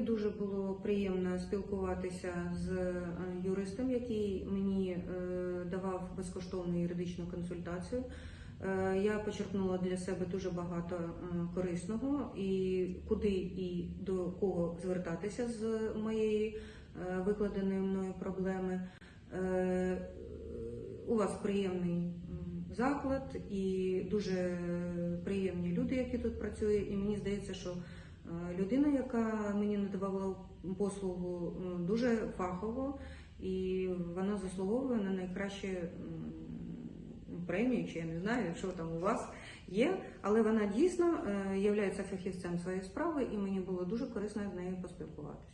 було приємно спілкуватися з е, юристом, який мені е, давав безкоштовну юридичну консультацію. Е, Я почерпнула для себе дуже багато корисного і куди і до кого звертатися з моєї викладеної мною проблеми. У вас приємний заклад і дуже приємні люди, які тут працюють. І мені здається, що людина, яка мені надавала послугу, дуже фахово, і вона заслуговує на найкраще премію, чи я не знаю, що там у вас є, але вона дійсно є фахівцем своєї справи, і мені було дуже корисно з нею поспілкуватися.